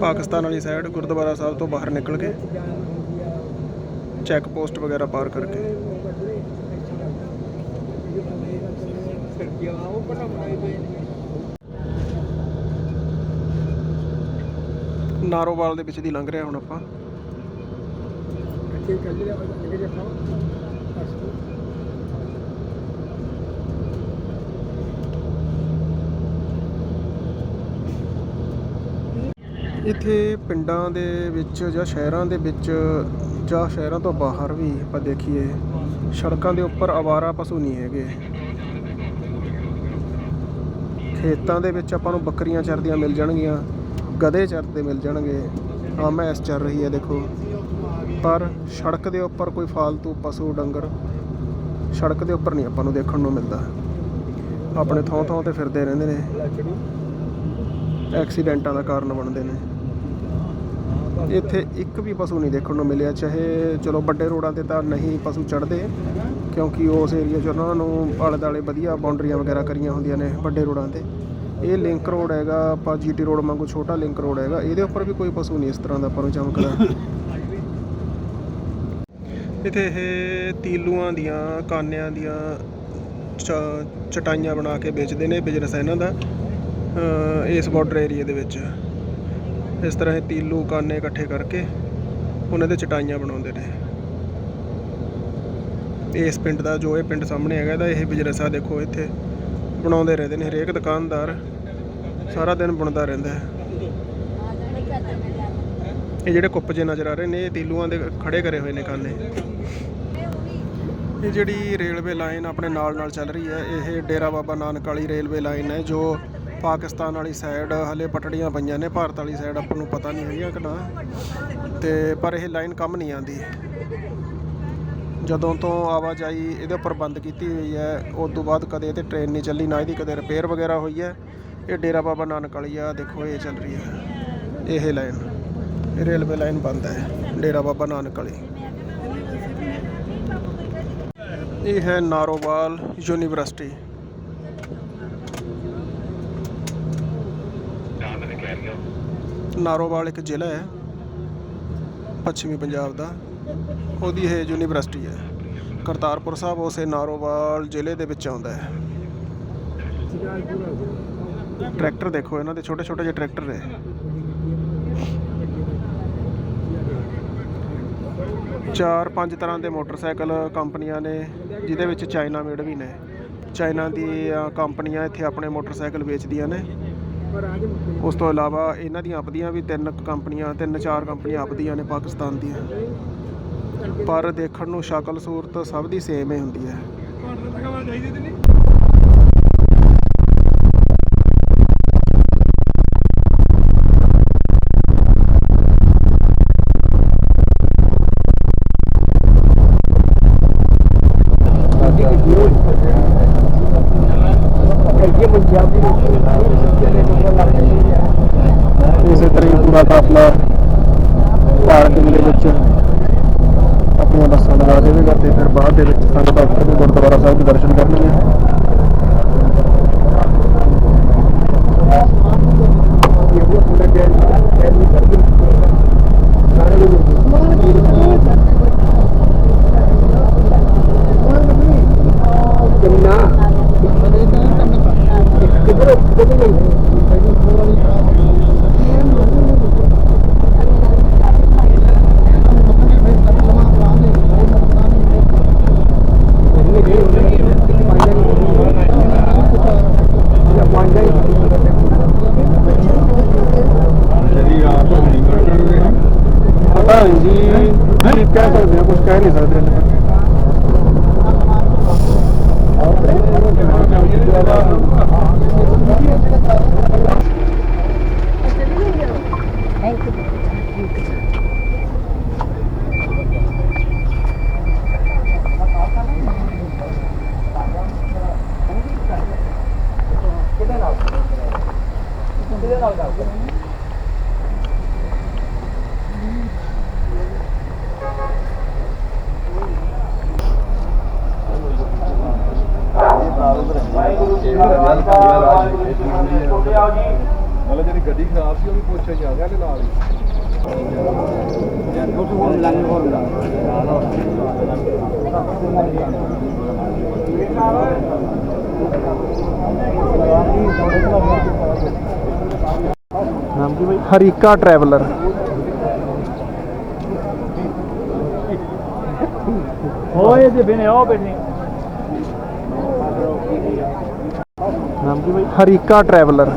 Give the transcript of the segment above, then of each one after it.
ਪਾਕਿਸਤਾਨ ਵਾਲੀ ਸਾਈਡ ਗੁਰਦੁਆਰਾ ਸਾਹਿਬ ਤੋਂ ਬਾਹਰ ਨਿਕਲ ਕੇ ਚੈੱਕ ਪੋਸਟ ਵਗੈਰਾ ਪਾਰ ਕਰਕੇ। ਨਾਰੋਵਾਲ ਦੇ ਵਿੱਚ ਦੀ ਲੰਘ ਰਿਹਾ ਹੁਣ ਆਪਾਂ। ਇੱਥੇ ਪਿੰਡਾਂ ਦੇ ਵਿੱਚ ਜਾਂ ਸ਼ਹਿਰਾਂ ਦੇ ਵਿੱਚ ਜਾਂ ਸ਼ਹਿਰਾਂ ਤੋਂ ਬਾਹਰ ਵੀ ਆਪਾਂ ਦੇਖੀਏ, ਸੜਕਾਂ ਦੇ ਉੱਪਰ ਆਵਾਰਾ ਪਸ਼ੂ ਨਹੀਂ ਹੈਗੇ। ਖੇਤਾਂ ਦੇ ਵਿੱਚ ਆਪਾਂ ਨੂੰ ਬੱਕਰੀਆਂ ਚਰਦੀਆਂ ਮਿਲ ਜਾਣਗੀਆਂ, ਗਧੇ ਚਰਦੇ ਮਿਲ ਜਾਣਗੇ। ਆਹ ਮੈਸ ਚੱਲ ਰਹੀ ਹੈ, ਦੇਖੋ। ਪਰ ਸੜਕ ਦੇ ਉੱਪਰ ਕੋਈ ਫਾਲਤੂ ਪਸ਼ੂ, ਡੰਗਰ, ਸੜਕ ਦੇ ਉੱਪਰ ਨਹੀਂ ਆਪਾਂ ਨੂੰ ਦੇਖਣ ਨੂੰ ਮਿਲਦਾ। ਆਪਣੇ ਥਾਂ ਥਾਂ ਤੇ ਫਿਰਦੇ ਰਹਿੰਦੇ ਨੇ। ਐਕਸੀਡੈਂਟਾਂ ਦਾ ਕਾਰਨ ਬਣਦੇ ਨੇ। ਇੱਥੇ ਇੱਕ ਵੀ ਪਸ਼ੂ ਨਹੀਂ ਦੇਖਣ ਨੂੰ ਮਿਲਿਆ, ਚਾਹੇ ਚਲੋ ਵੱਡੇ ਰੋਡਾਂ ਤੇ ਤਾਂ ਨਹੀਂ ਪਸ਼ੂ ਚੜਦੇ, ਕਿਉਂਕਿ ਉਸ ਏਰੀਆ 'ਚ ਉਹਨਾਂ ਨੂੰ ਆਲੇ ਦਾਲੇ ਵਧੀਆ ਬਾਉਂਡਰੀਆਂ ਵਗੈਰਾ ਕਰੀਆਂ ਹੁੰਦੀਆਂ ਨੇ ਵੱਡੇ ਰੋਡਾਂ ਤੇ। ਇਹ ਲਿੰਕ ਰੋਡ ਹੈਗਾ, ਆਪਾਂ ਜੀਟੀ ਰੋਡ ਵਾਂਗੂ ਛੋਟਾ ਲਿੰਕ ਰੋਡ ਹੈਗਾ, ਇਹਦੇ ਉੱਪਰ ਵੀ ਕੋਈ ਪਸ਼ੂ ਨਹੀਂ ਇਸ ਤਰ੍ਹਾਂ ਦਾ ਆਪਾਂ ਨੂੰ ਚਮਕਦਾ ਇੱਥੇ ਇਹ ਤੀਲੂਆਂ ਦੀਆਂ, ਕਾਨਿਆਂ ਦੀਆਂ ਚਟਾਈਆਂ ਬਣਾ ਕੇ ਵੇਚਦੇ ਨੇ ਬਿਜ਼ਨਸ ਇਹਨਾਂ ਦਾ ਇਸ ਬਾਰਡਰ ਏਰੀਆ ਦੇ ਵਿੱਚ। ਇਸ ਤਰ੍ਹਾਂ ਇਹ ਤੀਲੂ ਕਾਨੇ ਇਕੱਠੇ ਕਰਕੇ ਉਹਨਾਂ ਦੇ ਚਟਾਈਆਂ ਬਣਾਉਂਦੇ ਨੇ। ਇਸ ਪਿੰਡ ਦਾ ਜੋ ਇਹ ਪਿੰਡ ਸਾਹਮਣੇ ਹੈਗਾ, ਇਹਦਾ ਇਹ ਬਿਜ਼ਨਸ ਆ ਦੇਖੋ, ਇੱਥੇ ਬਣਾਉਂਦੇ ਰਹਿੰਦੇ ਨੇ, ਹਰੇਕ ਦੁਕਾਨਦਾਰ ਸਾਰਾ ਦਿਨ ਬੁਣਦਾ ਰਹਿੰਦਾ ਹੈ। ਇਹ ਜਿਹੜੇ ਕੁੱਪ ਜੇ ਨਜ਼ਰ ਆ ਰਹੇ ਨੇ, ਇਹ ਤੀਲੂਆਂ ਦੇ ਖੜੇ ਕਰੇ ਹੋਏ ਨੇ ਕਾਨੇ। ਇਹ ਜਿਹੜੀ ਰੇਲਵੇ ਲਾਈਨ ਆਪਣੇ ਨਾਲ ਨਾਲ ਚੱਲ ਰਹੀ ਹੈ, ਇਹ ਡੇਰਾ ਬਾਬਾ ਨਾਨਕ ਵਾਲੀ ਰੇਲਵੇ ਲਾਈਨ ਹੈ, ਜੋ ਪਾਕਿਸਤਾਨ ਵਾਲੀ ਸਾਈਡ ਹਲੇ ਪਟੜੀਆਂ ਪਈਆਂ ਨੇ, ਭਾਰਤ ਵਾਲੀ ਸਾਈਡ ਆਪਾਂ ਨੂੰ ਪਤਾ ਨਹੀਂ ਹੈਗੀਆਂ ਕਿ ਨਾ। ਤੇ ਪਰ ਇਹ ਲਾਈਨ ਕੰਮ ਨਹੀਂ ਆਂਦੀ ਜਦੋਂ ਤੋਂ ਆਵਾਜਾਈ ਇਹਦੇ ਉੱਪਰ ਬੰਦ ਕੀਤੀ ਹੋਈ ਹੈ, ਉਸ ਤੋਂ ਬਾਅਦ ਕਦੇ ਤੇ ਟ੍ਰੇਨ ਨਹੀਂ ਚੱਲੀ, ਨਾ ਇਹਦੀ ਕਦੇ ਰਿਪੇਅਰ ਵਗੈਰਾ ਹੋਈ ਹੈ। ਇਹ ਡੇਰਾ ਬਾਬਾ ਨਾਨਕ ਵਾਲੀ ਆ, ਦੇਖੋ ਇਹ ਚੱਲ ਰਹੀ ਹੈ। ਇਹ ਲਾਈਨ ਇਹ ਰੇਲਵੇ ਲਾਈਨ ਬੰਦ ਹੈ, ਡੇਰਾ ਬਾਬਾ ਨਾਨਕ ਵਾਲੀ। ਇਹ ਹੈ ਨਾਰੋਵਾਲ ਯੂਨੀਵਰਸਿਟੀ। ਨਾਰੋਵਾਲ ਇੱਕ ਜ਼ਿਲ੍ਹਾ ਹੈ, ਪੱਛਮੀ ਪੰਜਾਬ ਦਾ। ਉਹਦੀ ਇਹ ਯੂਨੀਵਰਸਿਟੀ ਹੈ। ਕਰਤਾਰਪੁਰ ਸਾਹਿਬ ਉਸੇ ਨਾਰੋਵਾਲ ਜ਼ਿਲ੍ਹੇ ਦੇ ਵਿੱਚ ਆਉਂਦਾ ਹੈ। ਟਰੈਕਟਰ ਦੇਖੋ, ਇਹਨਾਂ ਦੇ ਛੋਟੇ ਛੋਟੇ ਜਿਹੇ ਟਰੈਕਟਰ ਨੇ। ਚਾਰ ਪੰਜ ਤਰ੍ਹਾਂ ਦੇ ਮੋਟਰਸਾਈਕਲ ਕੰਪਨੀਆਂ ਨੇ, ਜਿਹਦੇ ਵਿੱਚ ਚਾਈਨਾ ਮੇਡ ਵੀ ਨੇ। ਚਾਈਨਾ ਦੀ ਕੰਪਨੀਆਂ ਇੱਥੇ ਆਪਣੇ ਮੋਟਰਸਾਈਕਲ ਵੇਚਦੀਆਂ ਨੇ। ਉਸ ਤੋਂ ਇਲਾਵਾ ਇਹਨਾਂ ਦੀਆਂ ਆਪਦੀਆਂ ਵੀ ਤਿੰਨ ਕੰਪਨੀਆਂ ਤਿੰਨ ਚਾਰ ਕੰਪਨੀਆਂ ਆਪਦੀਆਂ ਨੇ ਪਾਕਿਸਤਾਨ ਦੀਆਂ। ਪਰ ਦੇਖਣ ਨੂੰ ਸ਼ਕਲ ਸੂਰਤ ਸਭ ਦੀ ਸੇਮ ਹੀ ਹੁੰਦੀ ਹੈ। ਖਰਾਬ ਸੀ ਉਹ ਵੀ ਪੁੱਛਿਆ ਜਾ ਰਿਹਾ ਤੇ ਨਾਲ ਹੀ। ਨਾਮ ਕੀ ਬਾਈ ਹਰੀਕਾ ਟਰੈਵਲਰ ਹੋਏ ਤੇ ਬਿਨੇ ਉਹ ਬਿਨੇ। ਨਾਮ ਕੀ ਬਾਈ? ਹਰੀਕਾ ਟਰੈਵਲਰ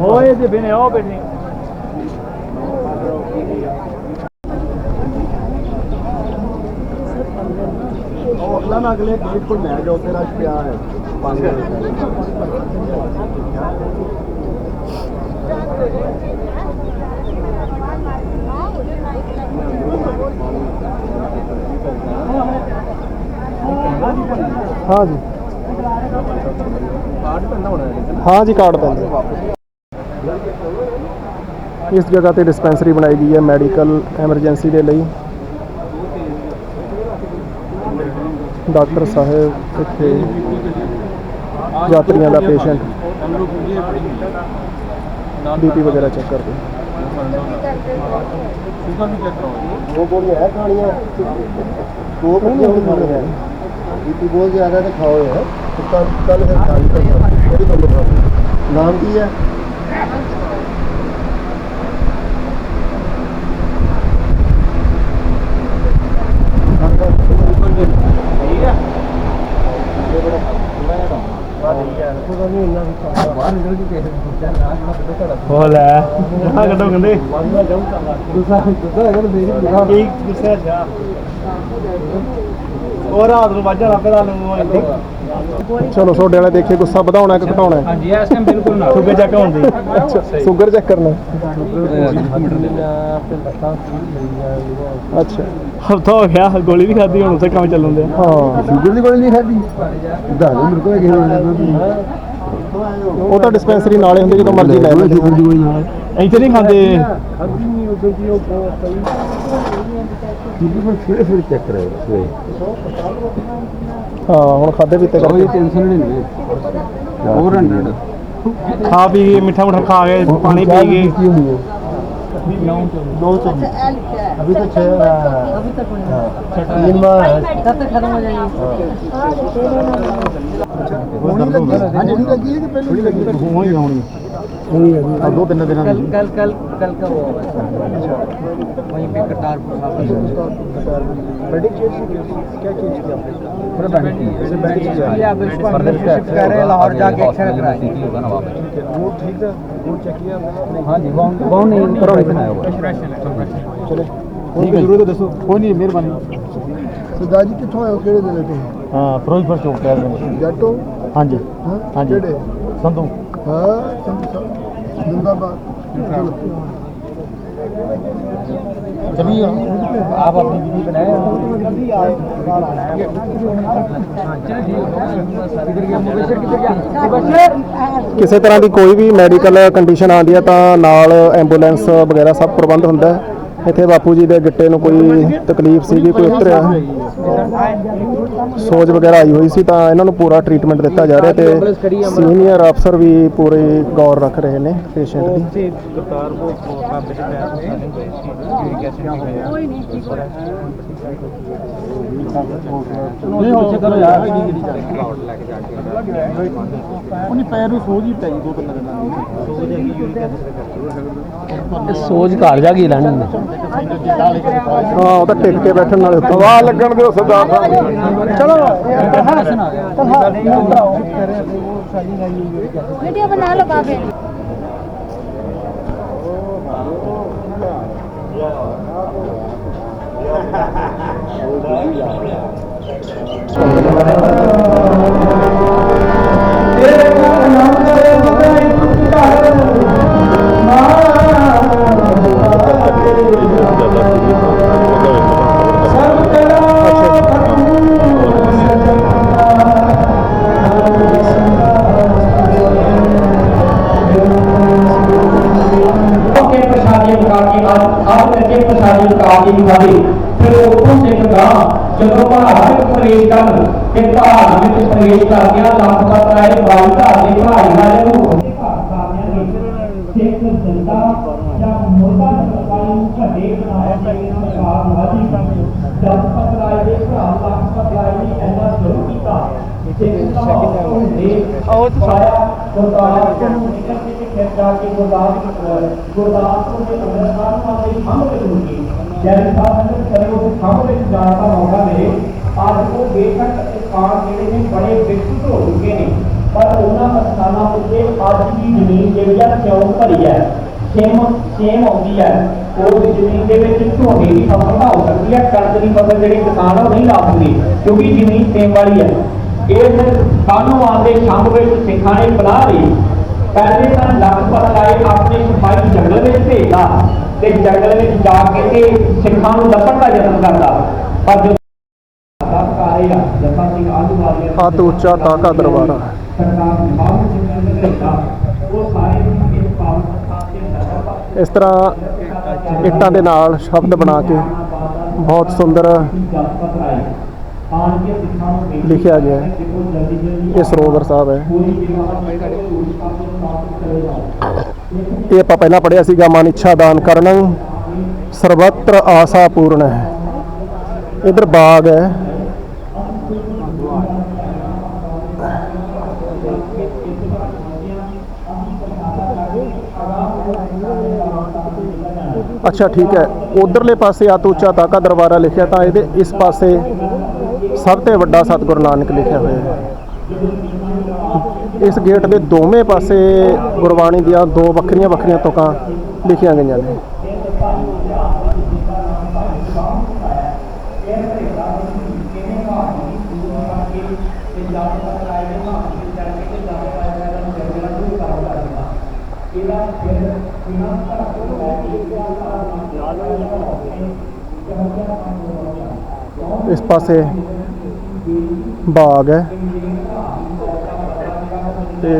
ਹੋਏ ਤੇ ਬਿਨੇ ਉਹ ਬਿਨੇ ਉਹ ਅਗਲਾ ਨਾ ਅਗਲੇ ਗੇਟ ਕੋਲ ਲੈ ਜਾਓ ਤੇ ਰਸ਼ ਪਿਆ ਹੈ ਪੰਜ ਹਾਂ ਜੀ ਕਾਰਡ ਪੈਂਦਾ ਹੋਣਾ ਹੈ ਹਾਂ ਜੀ ਕਾਰਡ ਪੈਂਦਾ ਇਸ ਜਗ੍ਹਾ ਤੇ ਡਿਸਪੈਂਸਰੀ ਬਣਾਈ ਗਈ ਹੈ ਮੈਡੀਕਲ ਐਮਰਜੈਂਸੀ ਦੇ ਲਈ। ਡਾਕਟਰ ਸਾਹਿਬ ਇੱਥੇ ਯਾਤਰੀਆਂ ਦਾ ਪੇਸ਼ੈਂਟ ਬੀਪੀ ਵਗੈਰਾ ਚੈੱਕ ਕਰਦੇ ਸ਼ੂਗਰ ਵੀ ਚੈੱਕ ਕਰਾਓ ਉਹ ਗੋਲੀਆਂ ਹੈ ਖਾਣੀਆਂ ਦੋ ਗੋਲੀਆਂ ਹੈ। ਬੀਪੀ ਬਹੁਤ ਜ਼ਿਆਦਾ ਤੇ ਖਾਓ ਹੈ ਕੱਲ ਕੱਲ ਫਿਰ ਖਾਣੀ ਨਾਮ ਕੀ ਹੈ? ਬਾਹਰ ਨਿਕਲ ਕੇ ਕਿਸੇ ਨੂੰ ਪੁੱਛਿਆ ਨਾ ਨਾ ਤੇ ਤੁਹਾਡਾ ਹੋ ਲੈ ਜਹਾ ਕੱਢੋ ਕਹਿੰਦੇ? ਬੰਦਾ ਜਾਊਗਾ ਗੁੱਸਾ ਗੁੱਸਾ ਹੈਗਾ ਤਾਂ ਮੇਰੀ ਗੁੱਸਾ ਕੀ ਗੁੱਸਾ ਜਾ ਉਹ ਰਾਤ ਨੂੰ ਵੱਜਾ ਲੱਪੇ ਦਾ ਨੂੰ ਆਂਦੀ ਚਲੋ ਤੁਹਾਡੇ ਵਾਲੇ ਦੇਖੇ ਗੁੱਸਾ ਵਧਾਉਣਾ ਕਿ ਘਟਾਉਣਾ ਹੈ? ਹਾਂਜੀ ਇਸ ਟਾਈਮ ਬਿਲਕੁਲ ਨਾ। ਸੁਬੇ ਚੱਕ ਹੁੰਦੀ ਅੱਛਾ ਸ਼ੂਗਰ ਚੈੱਕ ਕਰਨਾ ਅੱਛਾ। ਹਫਤਾ ਹੋ ਗਿਆ ਗੋਲੀ ਵੀ ਖਾਦੀ ਹੁਣ ਉੱਥੇ ਕੰਮ ਚੱਲਣ ਦਿਆ। ਹਾਂ ਸ਼ੂਗਰ ਦੀ ਗੋਲੀ ਨਹੀਂ ਖਾਦੀ ਦੱਸ ਮੇਰੇ ਕੋਲ ਕਿਸੇ ਨੇ ਉਹ ਤਾਂ ਡਿਸਪੈਂਸਰੀ ਨਾਲੇ ਹੁੰਦੀ ਜਦੋਂ ਮਰਜ਼ੀ ਲੈ ਲੈਂਦੇ। ਇੱਥੇ ਨਹੀਂ ਖਾਂਦੇ। ਕਿਉਂਕਿ ਮੈਂ ਫਿਰ ਫਿਰ ਚੈੱਕ ਕਰਾਇਆ ਹਾਂ ਹੁਣ ਖਾਦੇ ਪੀਤੇ ਉਹ ਇਹ ਟੈਨਸ਼ਨ ਨਹੀਂ ਹੈ 400 ਖਾ ਪੀ ਗਏ ਮਿੱਠਾ ਖਾ ਗਏ ਪਾਣੀ ਪੀ ਗਏ है नौ सौ अभी तो छह अभी तक नहीं हाँ, तीन माह है कब तक खत्म हो जाएगी होनी लगी हाँ होनी लगी है कि पहले होनी लगी होनी होनी होनी دو تین دن کل کل کل کا وہ وہیں پہ کرتارپور صاحب ہاں فروزپور چوک ہاں جی ہاں جی سنتوں हाँ संधू साहब जिंदाबाद चलो चलिए आप अपनी दीदी बनाए ਕਿਸੇ ਤਰ੍ਹਾਂ ਦੀ ਕੋਈ ਵੀ ਮੈਡੀਕਲ ਕੰਡੀਸ਼ਨ ਆਉਂਦੀ ਹੈ ਤਾਂ ਨਾਲ ਐਂਬੂਲੈਂਸ ਵਗੈਰਾ ਸਭ ਪ੍ਰਬੰਧ ਹੁੰਦਾ ਹੈ ਇੱਥੇ ਬਾਪੂ ਜੀ ਦੇ ਗਿੱਟੇ ਨੂੰ ਕੋਈ ਤਕਲੀਫ ਸੀਗੀ ਕੋਈ ਉਤਰਿਆ। ਸੋਜ ਵਗੈਰਾ ਆਈ ਹੋਈ ਸੀ ਤਾਂ ਇਹਨਾਂ ਨੂੰ ਪੂਰਾ ਟ੍ਰੀਟਮੈਂਟ ਦਿੱਤਾ ਜਾ ਰਿਹਾ ਤੇ ਸੀਨੀਅਰ ਅਫਸਰ ਵੀ ਪੂਰੇ ਗੌਰ ਰੱਖ ਰਹੇ ਨੇ ਪੇਸ਼ੈਂਟ ਦੀ। ਉਹਨੇ ਪੈਰ ਨੂੰ ਸੋਜ ਹੀ ਪੈ ਦੋ ਤਿੰਨ ਦਿਨਾਂ ਦੀ। ਸੋਚ ਘਰ ਜਾ ਕੇ ਲੈਣੀ ਹਾਂ। ਉਹ ਤਾਂ ਟਿਕ ਕੇ ਬੈਠਣ ਨਾਲ ਹਵਾ ਲੱਗਣ ਦੇ ਸਰਦਾਰ ਸਾਹਿਬ। ਚਲੋ। ਵੀਡੀਓ ਬਣਾ ਲਓ ਬਾਬੇ। Yeah. ਸਿੱਖ ਜਿੰਦਾ ਜਾਂ ਮੁਰਦਾ ਸਰਕਾਰੀ ਨੂੰ ਘਟੇ ਬਣਾਇਆ ਕਿ ਸਰਕਾਰ ਵਾਜੀ ਲਖਪਤ ਰਾਏ ਦੇ ਭਰਾ ਲਖਪਤ ਰਾਏ ਨੇ ਐਨਾ ਜ਼ਰੂਰ ਕੀਤਾ ਸਿੱਖ ਦਾ ਹੁੰਦੇ ਪਾਇਆ ਗੁਰਦਾਸਪੁਰ ਨੂੰ ਨਿਕਲ ਕੇ ਖੇਤ ਜਾ ਕੇ ਗੁਰਦਾਸਪੁਰ ਗੁਰਦਾਸਪੁਰ ਦੇ ਅੰਦਰ ਸਾਹਿਬ ਵਾਲੇ ਖੰਭ ਤੇ ਹੋਣਗੇ ਜੈਨ ਸਾਹਿਬ ਨੇ ਕਰੇ ਉਹ ਖੰਭ ਵਿੱਚ ਜਾਣ ਦਾ ਮੌਕਾ ਮਿਲੇ। ਅੱਜ ਉਹ ਬੇਸ਼ੱਕ ਸਥਾਨ ਜਿਹੜੇ ਨੇ ਬੜੇ ਵਿਕਸਿਤ ਹੋ ਚੁੱਕੇ ਨੇ। ਪਰ ਉਹਨਾਂ ਸਥਾਨਾਂ ਉੱਤੇ ਅੱਜ ਵੀ ਜ਼ਮੀਨ ਜਿਹੜੀ ਆ ਕਿਉਂ ਭਰੀ ਹੈ? ਸੇਮ ਸੇਮ ਆਉਂਦੀ ਹੈ। ਉਹ ਜ਼ਮੀਨ ਦੇ ਵਿੱਚ ਝੋਨੇ ਦੀ ਫਸਲ ਤਾਂ ਹੋ ਸਕਦੀ ਹੈ। ਕਣਕ ਦੀ ਫਸਲ ਜਿਹੜੀ ਕਿਸਾਨ ਉਹ ਨਹੀਂ ਲਾ ਸਕਦੇ, ਕਿਉਂਕਿ ਜ਼ਮੀਨ ਸੇਮ ਵਾਲੀ ਹੈ। ਇਸ ਸਾਨੂੰ ਆਉਂਦੇ ਸ਼ੰਭ ਵਿੱਚ ਸਿੱਖਾਂ ਨੇ ਬਣਾ ਲਈ। ਪਹਿਲੇ ਤਾਂ ਲਖਪਤ ਲਾਏ ਆਪਣੇ ਸਿਪਾਹੀ ਜੰਗਲ ਵਿੱਚ ਭੇਜਦਾ ਤੇ ਜੰਗਲ ਵਿੱਚ ਜਾ ਕੇ ਤੇ ਸਿੱਖਾਂ ਨੂੰ ਲੱਭਣ ਦਾ ਯਤਨ ਕਰਦਾ। ਪਰ ਜਦੋਂ ਆ ਜੱਸਾ ਉੱਚਾ ਤਾਕਾ ਦਰਬਾਰਾ ਸਰਕਾਰ ਮਾਹੌਲ ਜਿੰਨਾਂ ਨੇ ਭੇਜਦਾ ਉਹ ਸਾਰੇ ਇਸ ਪਾਵਨ ਸਥਾਨ ਤੇ ਨਜ਼ਰ ਪਾ ਇਸ ਤਰ੍ਹਾਂ ਇੱਟਾਂ ਦੇ ਨਾਲ ਸ਼ਬਦ ਬਣਾ ਕੇ ਬਹੁਤ ਸੁੰਦਰ ਲਿਖਿਆ ਗਿਆ ਹੈ। ਇਹ ਸਰੋਵਰ ਸਾਹਿਬ ਹੈ। ਇਹ ਆਪਾਂ ਪਹਿਲਾਂ ਪੜਿਆ ਸੀਗਾ ਮਨ ਇੱਛਾ ਦਾਨ ਕਰਨ ਸਰਬੱਤਰ ਆਸਾ ਪੂਰਨ ਹੈ। ਇਧਰ ਬਾਗ ਹੈ। ਅੱਛਾ, ਠੀਕ ਹੈ। ਉਧਰਲੇ ਪਾਸੇ ਆ ਉੱਚਾ ਤਾਕਾ ਦਰਬਾਰਾ ਲਿਖਿਆ ਤਾਂ ਇਹਦੇ ਇਸ ਪਾਸੇ ਸਭ ਤੋਂ ਵੱਡਾ ਸਤਿਗੁਰੂ ਨਾਨਕ ਲਿਖਿਆ ਹੋਇਆ ਹੈ। ਇਸ ਗੇਟ ਦੇ ਦੋਵੇਂ ਪਾਸੇ ਗੁਰਬਾਣੀ ਦੀਆਂ ਦੋ ਵੱਖਰੀਆਂ ਵੱਖਰੀਆਂ ਤੁਕਾਂ ਲਿਖੀਆਂ ਗਈਆਂ ਨੇ। ਇਸ ਪਾਸੇ ਬਾਗ ਹੈ। ਤੇ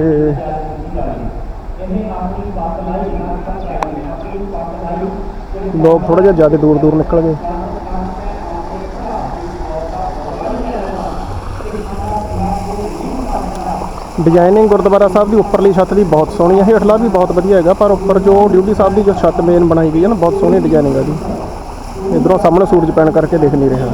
ਲੋਕ ਥੋੜਾ ਜਿਹਾ ਜ਼ਿਆਦਾ ਦੂਰ ਦੂਰ ਨਿਕਲ ਗਏ। ਡਿਜ਼ਾਈਨਿੰਗ ਗੁਰਦੁਆਰਾ ਸਾਹਿਬ ਦੀ ਉੱਪਰਲੀ ਛੱਤ ਦੀ ਬਹੁਤ ਸੋਹਣੀ ਹੈ। ਹੇਠਲਾ ਵੀ ਬਹੁਤ ਵਧੀਆ ਹੈਗਾ, ਪਰ ਉੱਪਰ ਜੋ ਡਿਊਟੀ ਸਾਹਿਬ ਦੀ ਜੋ ਛੱਤ ਮੇਨ ਬਣਾਈ ਗਈ ਹੈ ਨਾ, ਬਹੁਤ ਸੋਹਣੀ ਡਿਜ਼ਾਈਨਿੰਗ ਹੈ ਜੀ। ਇਧਰੋਂ ਸਾਹਮਣੇ ਸੂਰਜ ਪੈਣ ਕਰਕੇ ਦੇਖ ਨਹੀਂ ਰਿਹਾ।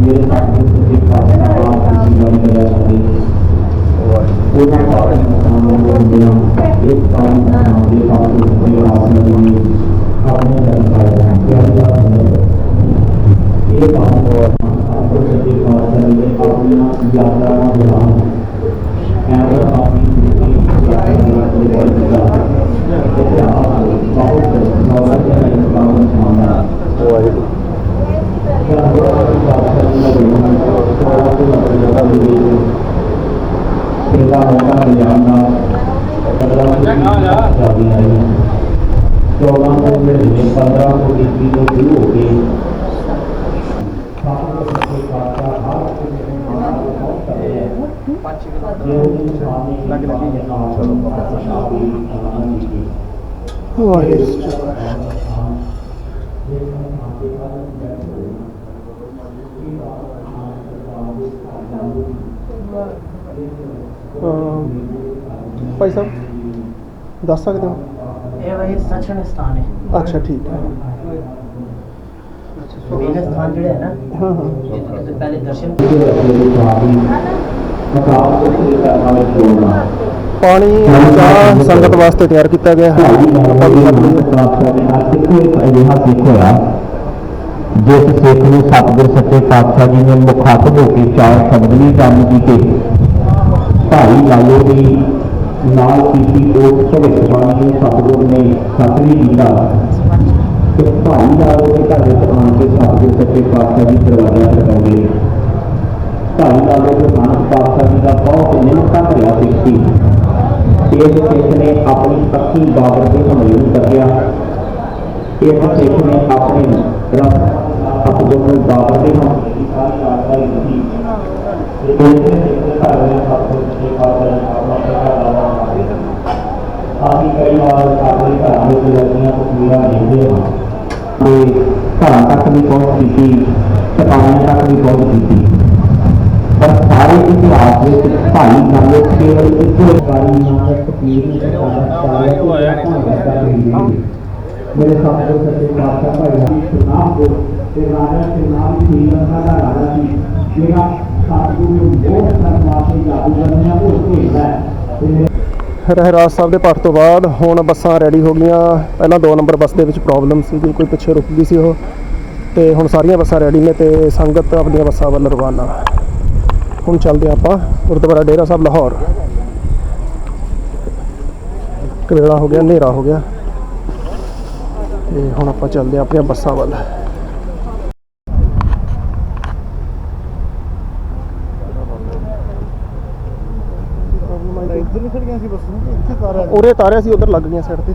ਮੇਰੇ ਸਾਥੀ ਸੱਚੇ ਪਾਤਸ਼ਾਹ ਆਪ ਜੀ ਨਾਲ ਕਰਿਆ ਕਰਦੇ ਉਹਨਾਂ ਬਾਰੇ ਸਾਨੂੰ ਬੋਲਦਿਆਂ ਇੱਕ ਕੰਮ ਨਾਮ ਦੇ ਪਾਸੇ ਕੋਈ ਆਸਨ ਨਹੀਂ ਆਪਣੇ ਦਰਬਾਰ ਹੈ ਪਿਆਰਾ ਹੈ ਇਹ ਕੰਮ ਆਪੋ ਸੱਚੇ ਪਾਤਸ਼ਾਹ ਨੇ ਆਪਣੀਆਂ ਯਾਤਰਾਵਾਂ ਦੌਰਾਨ ਐਵੇਂ ਆਪਣੀ ਜ਼ਿੰਦਗੀ ਯਾਤਰਾ ਦੇ ਵਰਗਾ ਇਹ ਆਪ ਬਹੁਤ and ਵਾਹਿਗੁਰੂ। ਅਮ ਭਾਈ ਸਾਹਿਬ ਦੱਸ ਸਕਦੇ ਹੋ? ਇਹ ਵਹੀ ਸੱਚਣ ਸਥਾਨ ਹੈ। ਅੱਛਾ ਠੀਕ ਹੈ। ਮੇਨ ਸਥਾਨ ਜਿਹੜਾ ਹੈ ਨਾ ਹਾਂ ਹਾਂ। ਜਿੱਥੇ ਤੁਸੀਂ ਪਹਿਲੇ ਦਰਸ਼ਨ ਪਾਣੀ ਚਾਹ ਸੰਗਤ ਵਾਸਤੇ ਤਿਆਰ ਕੀਤਾ ਗਿਆ ਹੈ। ਆਪਾਂ ਵੀ ਛਕ ਲਈਏ। ਜਿਸ ਸਿੱਖ ਨੂੰ ਸਤਿਗੁਰ ਸੱਚੇ ਪਾਤਸ਼ਾਹ ਜੀ ਨੇ ਮੁਖਾਤਬ ਹੋ ਕੇ ਚਾਰ ਸ਼ਬਦ ਵੀ ਕੰਮ ਕੀਤੇ। ਭਾਈ ਲਾਲੋ ਦੀ ਨਾਲ ਕੀਤੀ ਉਸ ਭਵਿੱਖਬਾਣੀ ਨੂੰ ਸਤਿਗੁਰ ਨੇ ਸੱਚ ਨਹੀਂ ਕੀਤਾ। ਤੇ ਭਾਈ ਲਾਲੋ ਦੇ ਘਰ ਵਿੱਚ ਆਣ ਕੇ ਸਤਿਗੁਰ ਸੱਚੇ ਪਾਤਸ਼ਾਹ ਜੀ ਦਰਵਾਜ਼ਾ ਖੜਕਾਉਂਦੇ ਭਾਈ ਲਾਲੋ ਦੇ ਨਾਨਕ ਪਾਤਸ਼ਾਹ ਜੀ ਦਾ ਬਹੁਤ ਨਿਮਰਤਾ ਭਰਿਆ ਸਿੱਖ ਸੀ। ਇਸ ਸਿੱਖ ਨੇ ਆਪਣੀ ਪੱਕੀ ਬਾਬਰ ਦੇ ਹਮਲੇ ਨੂੰ ਤੱਕਿਆ ਇਹ ਹਰ ਸਿੱਖ ਨੇ ਆਪਣੇ ਰੱਬ ਅਬਦੁਲ ਬਾਬਾ ਦੇ ਨਾਮ ਦੀ ਸਾਰੀ ਆਗਾਹੀ ਦਿੱਤੀ ਇਹ ਜਿਹੜੇ ਸਿੱਖ ਘਰ ਦੇ ਸਭ ਤੋਂ ਅੱਛੇ ਬਾਬਾ ਜੀ ਆਪਣਾ ਦਾ ਦਾਵਾ ਅਸੀਂ ਕਈ ਵਾਰ ਆਪਣੇ ਘਰਾਂ ਵਿੱਚ ਲੱਗੀਆਂ ਤਸਵੀਰਾਂ ਦੇਖਦੇ ਹਾਂ ਤੇ ਘਰਾਂ ਤੱਕ ਵੀ ਪਹੁੰਚ ਕੀਤੀ ਸਪਾਈਆਂ ਤੱਕ ਵੀ ਪਹੁੰਚ ਕੀਤੀ ਪਰ ਸਾਰੇ ਇਤਿਹਾਸ ਵਿੱਚ ਭਾਈ ਨਾਨਕ ਕੇਵਲ ਇੱਕੋ ਵਾਰੀ ਨਾਨਕ ਪੀਰ ਨੂੰ ਸਰਕਾਰ ਚਾਲਿਆ ਮੇਰੇ ਸਾਹਮਣੇ ਸੱਚੇ ਪਾਤਸ਼ਾਹ, ਭਾਈ ਜੀ, ਸੁਨਾਮ ਕੋ ਤੇ ਰਾਜਾ ਤੇ ਨਾਮ ਹੀ ਰੰਗਾ ਦਾ ਰਾਜਾ ਸੀ ਜਿਹੜਾ ਸਤਿਗੁਰੂ ਨੂੰ ਬਹੁਤ ਕਰਨ ਵਾਸਤੇ ਜਾਦੂਗਰਨੀਆਂ ਭੁੱਲ ਭੇਜਦਾ ਹੈ। ਰਹਿਰਾਜ ਸਾਹਿਬ ਦੇ ਪਾਠ ਤੋਂ ਬਾਅਦ ਹੁਣ ਬੱਸਾਂ ਰੈਡੀ ਹੋ ਗਈਆਂ। ਪਹਿਲਾਂ 2 ਨੰਬਰ ਬੱਸ ਦੇ ਵਿੱਚ ਪ੍ਰੋਬਲਮ ਸੀ ਕੋਈ ਪਿੱਛੇ ਰੁਕ ਗਈ ਸੀ ਉਹ। ਤੇ ਹੁਣ ਸਾਰੀਆਂ ਬੱਸਾਂ ਰੈਡੀ ਨੇ ਤੇ ਸੰਗਤ ਆਪਣੀਆਂ ਬੱਸਾਂ ਵੱਲ ਰਵਾਨਾ। ਹੁਣ ਚੱਲਦੇ ਆਪਾਂ ਗੁਰਦੁਆਰਾ ਡੇਰਾ ਸਾਹਿਬ ਲਾਹੌਰ। ਕਵੇਲਾ ਹੋ ਗਿਆ ਹਨੇਰਾ ਹੋ ਗਿਆ। ਤੇ ਹੁਣ ਆਪਾਂ ਚੱਲਦੇ ਆਪਣੀਆਂ ਬੱਸਾਂ ਵੱਲ। ਉਰੇ ਤਾਰਿਆ ਸੀ ਉਧਰ ਲੱਗ ਗਈਆਂ ਸਾਈਡ ਤੇ।